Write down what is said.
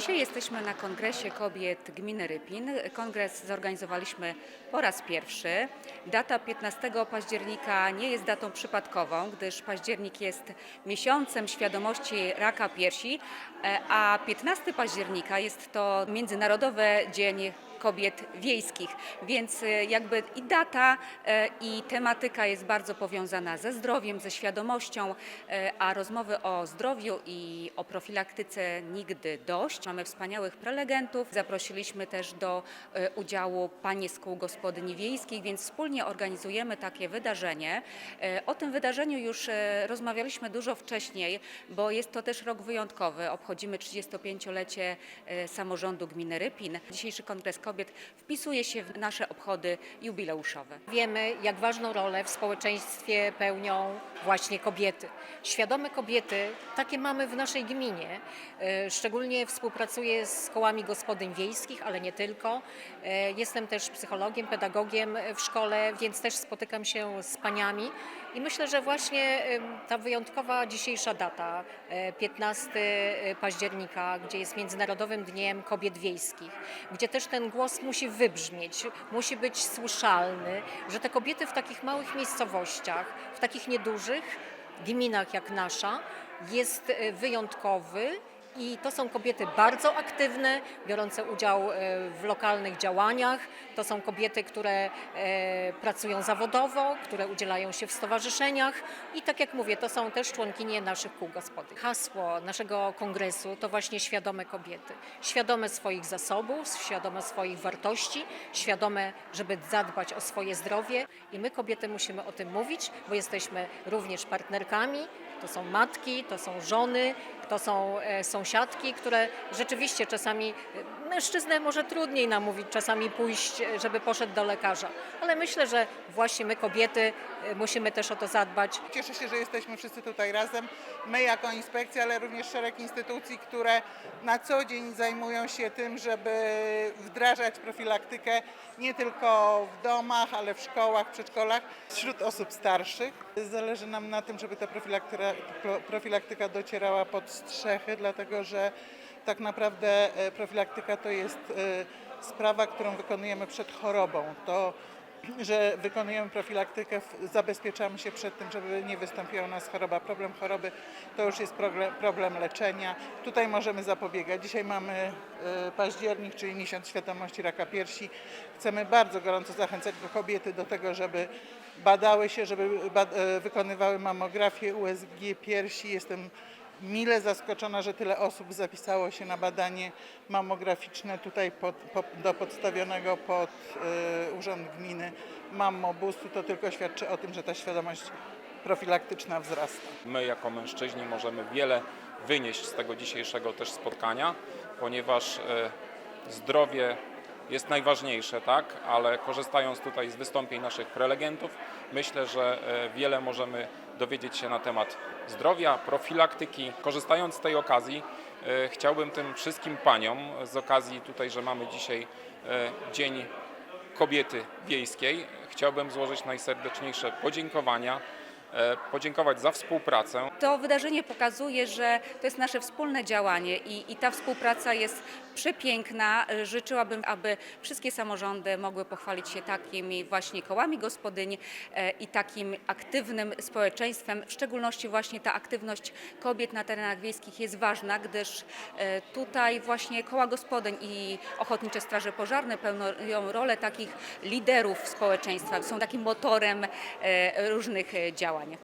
Dzisiaj jesteśmy na Kongresie Kobiet Gminy Rypin. Kongres zorganizowaliśmy po raz pierwszy. Data 15 października nie jest datą przypadkową, gdyż październik jest miesiącem świadomości raka piersi, e, a 15 października jest to Międzynarodowy Dzień Kobiet Wiejskich, więc e, jakby i data, e, i tematyka jest bardzo powiązana ze zdrowiem, ze świadomością, a rozmowy o zdrowiu i o profilaktyce nigdy dość. Mamy wspaniałych prelegentów. Zaprosiliśmy też do e, udziału panie z kół gospodyni wiejskich, więc wspólnie organizujemy takie wydarzenie. E, O tym wydarzeniu już e, rozmawialiśmy dużo wcześniej, bo jest to też rok wyjątkowy. Obchodzimy 35-lecie e, samorządu gminy Rypin. Dzisiejszy Kongres Kobiet wpisuje się w nasze obchody jubileuszowe. Wiemy, jak ważną rolę w społeczeństwie pełnią właśnie kobiety. Świadome kobiety, takie mamy w naszej gminie. Szczególnie współpracuję z kołami gospodyń wiejskich, ale nie tylko. E, Jestem też psychologiem, pedagogiem w szkole, więc też spotykam się z paniami. I myślę, że właśnie ta wyjątkowa dzisiejsza data, e, 15 października, gdzie jest Międzynarodowym Dniem Kobiet Wiejskich, gdzie też ten głos musi wybrzmieć, musi być słyszalny, że te kobiety w takich małych miejscowościach, w takich niedużych gminach jak nasza, jest e, wyjątkowy. I to są kobiety bardzo aktywne, biorące udział e, w lokalnych działaniach. To są kobiety, które e, pracują zawodowo, które udzielają się w stowarzyszeniach. I tak jak mówię, to są też członkinie naszych kół gospody. Hasło naszego kongresu to właśnie świadome kobiety. Świadome swoich zasobów, świadome swoich wartości, świadome, żeby zadbać o swoje zdrowie. I my kobiety musimy o tym mówić, bo jesteśmy również partnerkami. To są matki, to są żony, to są e, sąsiadki, które rzeczywiście czasami mężczyznę może trudniej namówić czasami pójść, e, żeby poszedł do lekarza. Ale myślę, że właśnie my kobiety e, musimy też o to zadbać. Cieszę się, że jesteśmy wszyscy tutaj razem. My jako inspekcja, ale również szereg instytucji, które na co dzień zajmują się tym, żeby wdrażać profilaktykę nie tylko w domach, ale w szkołach, przedszkolach, wśród osób starszych. Zależy nam na tym, żeby ta profilaktyka, pro- profilaktyka docierała pod strzechy, dlatego że tak naprawdę e, profilaktyka to jest e, sprawa, którą wykonujemy przed chorobą. To że wykonujemy profilaktykę, zabezpieczamy się przed tym, żeby nie wystąpiła u nas choroba. Problem choroby to już jest problem, leczenia. Tutaj możemy zapobiegać. Dzisiaj mamy e, październik, czyli miesiąc świadomości raka piersi. Chcemy bardzo gorąco zachęcać kobiety do tego, żeby badały się, żeby wykonywały mamografię, USG piersi. Jestem mile zaskoczona, że tyle osób zapisało się na badanie mammograficzne tutaj pod, po, do podstawionego pod y, Urząd Gminy Mammobusu. To tylko świadczy o tym, że ta świadomość profilaktyczna wzrasta. My jako mężczyźni możemy wiele wynieść z tego dzisiejszego też spotkania, ponieważ e, zdrowie jest najważniejsze, tak? Ale korzystając tutaj z wystąpień naszych prelegentów, myślę, że e, wiele możemy dowiedzieć się na temat zdrowia, profilaktyki. Korzystając z tej okazji, e, chciałbym tym wszystkim paniom, z okazji tutaj, że mamy dzisiaj e, Dzień Kobiety Wiejskiej, chciałbym złożyć najserdeczniejsze podziękowania, e, podziękować za współpracę. To wydarzenie pokazuje, że to jest nasze wspólne działanie i, i ta współpraca jest przepiękna. Życzyłabym, aby wszystkie samorządy mogły pochwalić się takimi właśnie kołami gospodyń e, i takim aktywnym społeczeństwem. W szczególności właśnie ta aktywność kobiet na terenach wiejskich jest ważna, gdyż e, tutaj właśnie koła gospodyń i ochotnicze straże pożarne pełnią rolę takich liderów społeczeństwa, są takim motorem e, różnych działań.